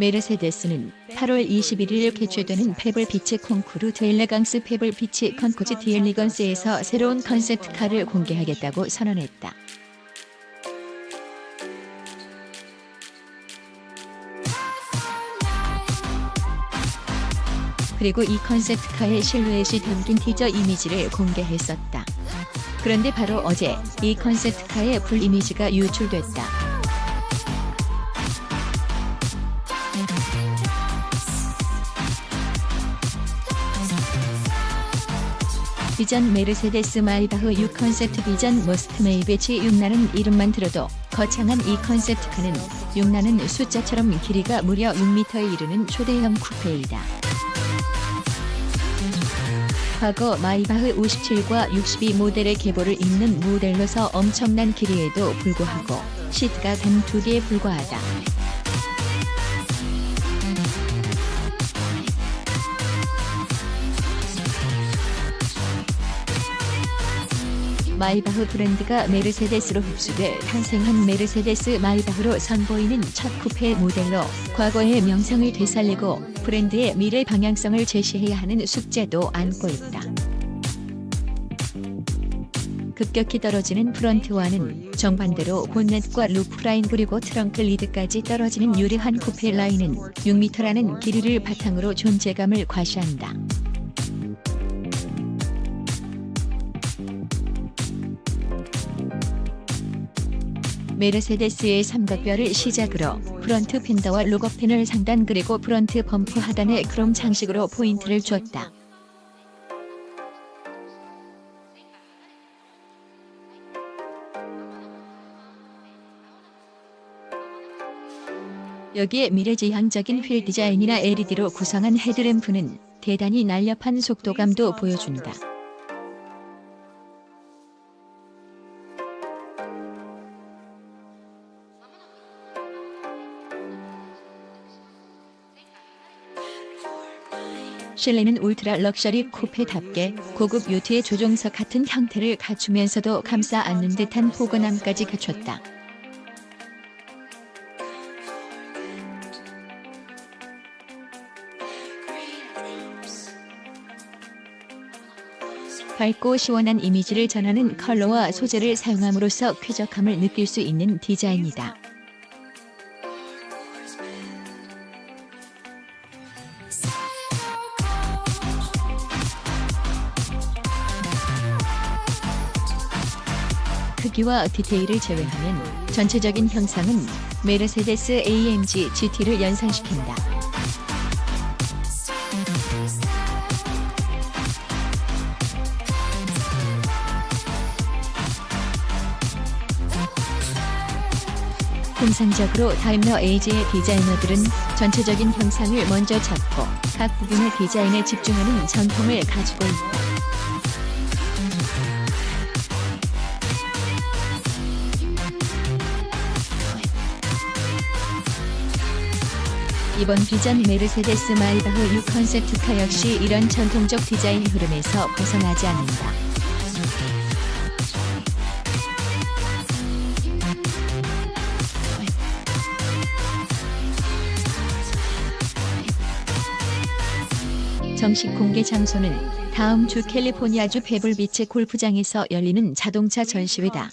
메르세데스는 8월 21일 개최되는 페블 비치 콩쿠르 드엘레강스 페블 비치 컨코지 디엘리건스에서 새로운 컨셉트카를 공개하겠다고 선언했다. 그리고 이 컨셉트카의 실루엣이 담긴 티저 이미지를 공개했었다. 그런데 바로 어제 이 컨셉트카의 풀 이미지가 유출됐다. 비전 메르세데스 마이바흐 6 컨셉트 비전 머스트 메이베치 6나는 이름만 들어도 거창한 이 컨셉트카는 6나는 숫자처럼 길이가 무려 6m에 이르는 초대형 쿠페이다. 과거 마이바흐 57과 62 모델의 계보를 잇는 모델로서 엄청난 길이에도 불구하고 시트가 단 두 개에 불과하다. 마이바흐 브랜드가 메르세데스로 흡수돼 탄생한 메르세데스 마이바흐로 선보이는 첫 쿠페 모델로 과거의 명성을 되살리고 브랜드의 미래 방향성을 제시해야 하는 숙제도 안고 있다. 급격히 떨어지는 프런트와는 정반대로 본넷과 루프라인 그리고 트렁크 리드까지 떨어지는 유리한 쿠페 라인은 6m라는 길이를 바탕으로 존재감을 과시한다. 메르세데스의 삼각별을 시작으로 프런트 펜더와 로고펜을 상단 그리고 프런트 범프 하단에 크롬 장식으로 포인트를 줬다. 여기에 미래지향적인 휠 디자인이나 LED로 구성한 헤드램프는 대단히 날렵한 속도감도 보여준다. 실내는 울트라 럭셔리 쿠페답게 고급 요트의 조종석 같은 형태를 갖추면서도 감싸 안는 듯한 포근함까지 갖췄다. 밝고 시원한 이미지를 전하는 컬러와 소재를 사용함으로써 쾌적함을 느낄 수 있는 디자인이다. 크기와 디테일을 제외하면 전체적인 형상은 메르세데스 AMG GT를 연상시킨다. 통상적으로 다임러 에이지의 디자이너들은 전체적인 형상을 먼저 잡고 각 부분의 디자인에 집중하는 전통을 가지고 있다. 이번 비전 메르세데스 마이바흐 6 컨셉트카 역시 이런 전통적 디자인 흐름에서 벗어나지 않는다. 정식 공개 장소는 다음 주 캘리포니아주 페블비치 골프장에서 열리는 자동차 전시회다.